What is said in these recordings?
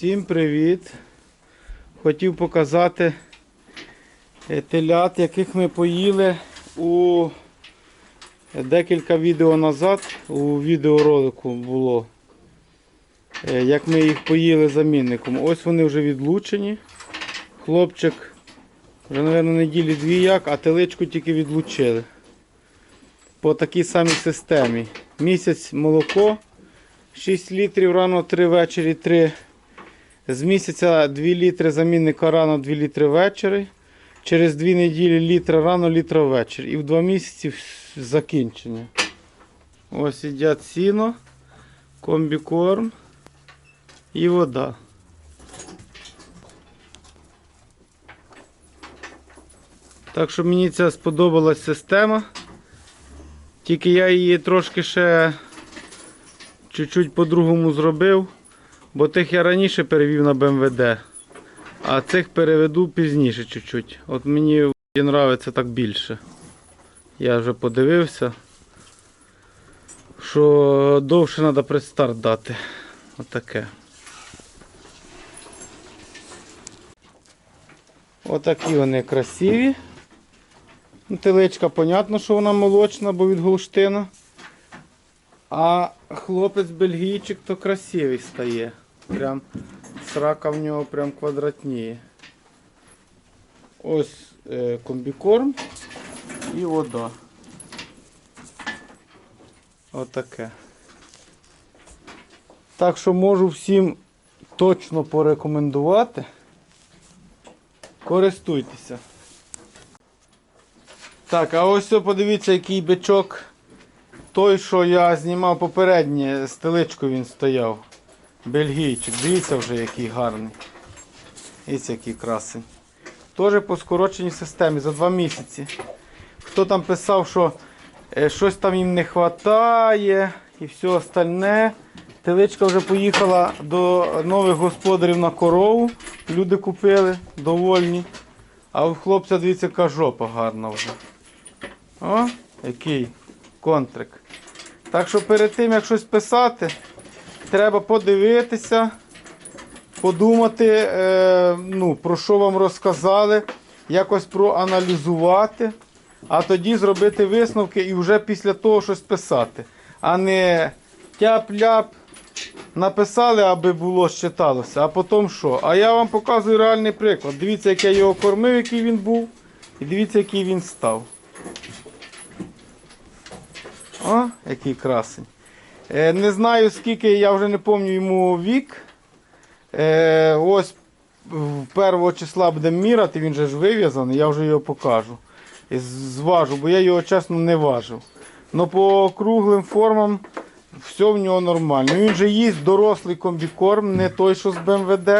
Всім привіт! Хотів показати е, телят, яких ми поїли у декілька відео назад. У відеоролику було, е, як ми їх поїли замінником. Ось вони вже відлучені. Хлопчик вже, мабуть, неділі дві як, а теличку тільки відлучили. По такій самій системі. Місяць молоко. 6 літрів рано 3 ввечері 3. З місяця 2 літри замінника рано 2 літри ввечері. Через 2 неділі літра рано, літра ввечері. І в 2 місяці закінчення. Ось їдять сіно, комбікорм і вода. Так що мені ця сподобалась система. Тільки я її трошки ще чуть-чуть по-другому зробив, бо тих я раніше перевів на БМВД, а цих переведу пізніше чуть-чуть. От мені подобається так більше. Я вже подивився, що довше треба предстарт дати. Отаке. Отакі вони красиві. Теличка, понятно, що вона молочна, бо від Голштина. А хлопець бельгійчик то красивий стає. Прям срака в нього прям квадратніє. Ось е, комбікорм і вода. Отаке. Так що можу всім точно порекомендувати. Користуйтеся. Так, а ось подивіться, який бичок. Той, що я знімав попереднє, з теличкою він стояв. Бельгійчик. Дивіться вже який гарний. Ось який красень. Теж по скороченій системі за два місяці. Хто там писав, що е, щось там їм не вистачає і все остальне. Теличка вже поїхала до нових господарів на корову. Люди купили, довольні. А у хлопця, дивіться, яка жопа гарна вже. О, який контрик. Так що перед тим, як щось писати, треба подивитися, подумати, е, ну, про що вам розказали, якось проаналізувати, а тоді зробити висновки і вже після того щось писати. А не тяп-ляп, написали, аби було щиталося, а потім що? А я вам показую реальний приклад. Дивіться, як я його кормив, який він був, і дивіться, який він став. О, який красень. Е, не знаю, скільки, я вже не пам'ятаю йому вік. Е, ось в першого числа будемо міряти, він же ж вив'язаний, я вже його покажу. І зважу, бо я його чесно не важив. Ну по круглим формам все в нього нормально. Він же їсть дорослий комбікорм, не той, що з БМВД,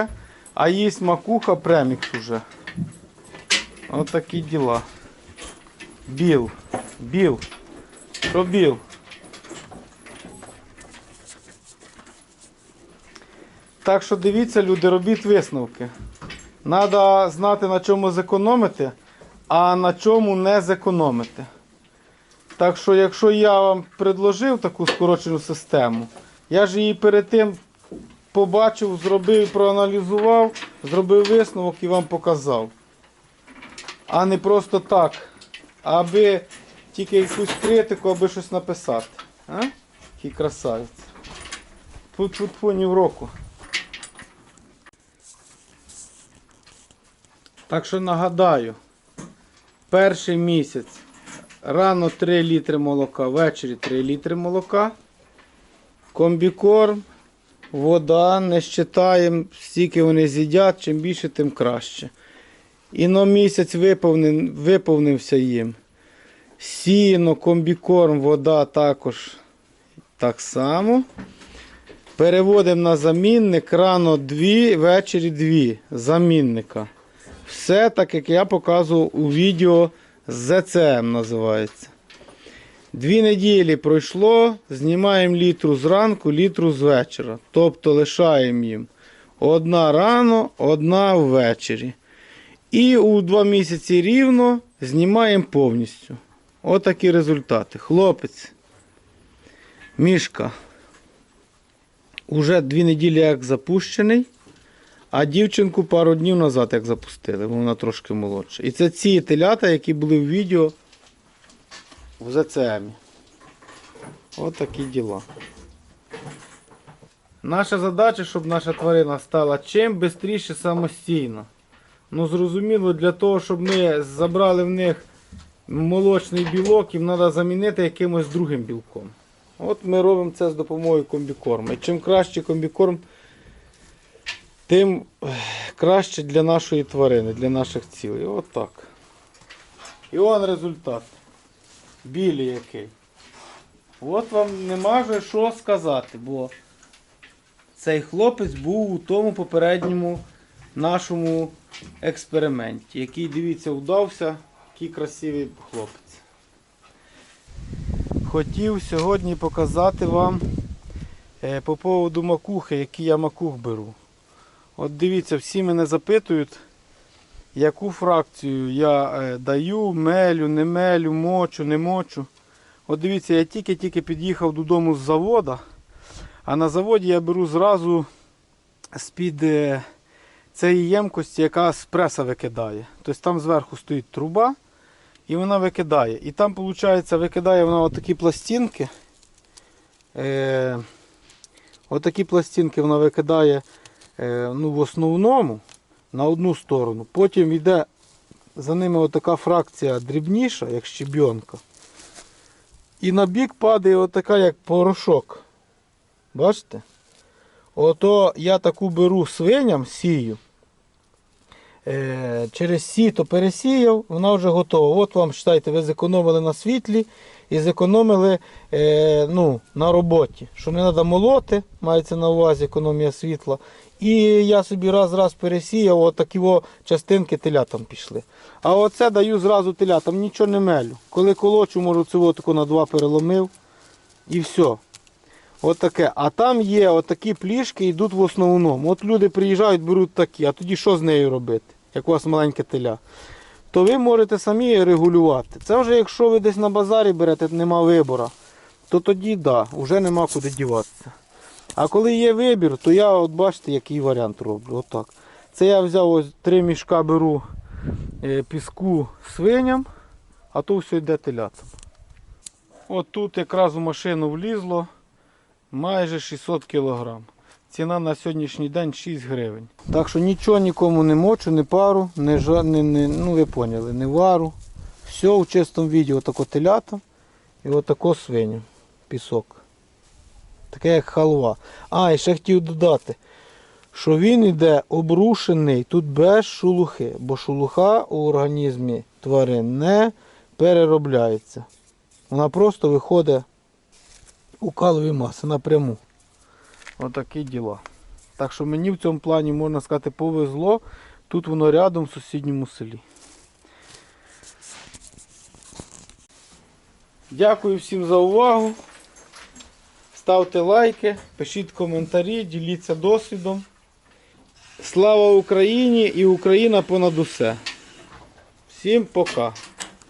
а їсть макуха премікс уже. Такі діла. Біл. Біл. Що? Так що дивіться, люди, робіть висновки. Треба знати, на чому зекономити, а на чому не зекономити. Так що, якщо я вам предложив таку скорочену систему, я ж її перед тим побачив, зробив, проаналізував, зробив висновок і вам показав. А не просто так, аби тільки якусь критику, аби щось написати. А? Який красавець. Тут тут фонів року. Так що нагадаю, перший місяць рано 3 літри молока, ввечері 3 літри молока. Комбікорм, вода, не щитаємо, стільки вони з'їдять, чим більше, тим краще. І на місяць виповнився їм. Сіно, комбікорм, вода також так само. Переводимо на замінник рано 2, ввечері 2 замінника. Все так, як я показував у відео з ЗЦМ називається. Дві неділі пройшло, знімаємо літру зранку, літру з вечора. Тобто лишаємо їм одна рано, одна ввечері. І у два місяці рівно знімаємо повністю. Отакі результати. Хлопець. Мішка. Уже дві неділі як запущений. А дівчинку пару днів назад як запустили, вона трошки молодша. І це ці телята, які були в відео в ЗЦМ. От такі діла. Наша задача, щоб наша тварина стала чим швидше самостійно. Ну, зрозуміло, для того, щоб ми забрали в них молочний білок, їм треба замінити якимось другим білком. От ми робимо це з допомогою комбікорму. І чим краще комбікорм, тим краще для нашої тварини, для наших цілей. От так. І он результат. Білий який. От вам нема вже що сказати, бо цей хлопець був у тому попередньому нашому експерименті, який, дивіться, вдався, який красивий хлопець. Хотів сьогодні показати вам е, по поводу макухи, який я макух беру. От дивіться, всі мене запитують, яку фракцію я е, даю, мелю, не мелю, мочу, не мочу. От дивіться, я тільки-тільки під'їхав додому з завода, а на заводі я беру зразу з-під е, цієї ємкості, яка з преса викидає. Тобто там зверху стоїть труба і вона викидає. І там, виходить, викидає вона отакі пластинки. Е, отакі пластинки вона викидає е, ну, в основному на одну сторону. Потім йде за ними отака фракція дрібніша, як щебінка. І на бік падає отака, як порошок. Бачите? Ото я таку беру свиням, сію. Е, через сіто пересіяв, вона вже готова. От вам, вважайте, ви зекономили на світлі і зекономили е, ну, на роботі. Що не треба молоти, мається на увазі економія світла. І я собі раз-раз пересіяв, от такі частинки телятам пішли. А оце даю зразу телятам, нічого не мелю. Коли колочу, можу цього таку на два переломив і все. От таке. А там є отакі плішки, йдуть в основному. От люди приїжджають, беруть такі, а тоді що з нею робити, як у вас маленьке теля? То ви можете самі регулювати. Це вже якщо ви десь на базарі берете, нема вибору, то тоді да, вже нема куди діватися. А коли є вибір, то я от бачите, який варіант роблю. Отак. Це я взяв ось три мішка беру е, піску свиням, а то все йде телятам. От тут якраз у машину влізло майже 600 кг. Ціна на сьогоднішній день 6 гривень. Так що нічого нікому не мочу, не пару, не, жа, не, не, ну ви поняли, не вару. Все в чистому віді, отако телята і отако свиню. Пісок. Таке як халва. А, і ще хотів додати, що він йде обрушений тут без шелухи, бо шелуха у організмі тварин не переробляється. Вона просто виходить у калові маси напряму. Отакі діла. Так що мені в цьому плані, можна сказати, повезло. Тут воно рядом в сусідньому селі. Дякую всім за увагу. Ставте лайки, пишіть коментарі, діліться досвідом. Слава Україні і Україна понад усе. Всім пока.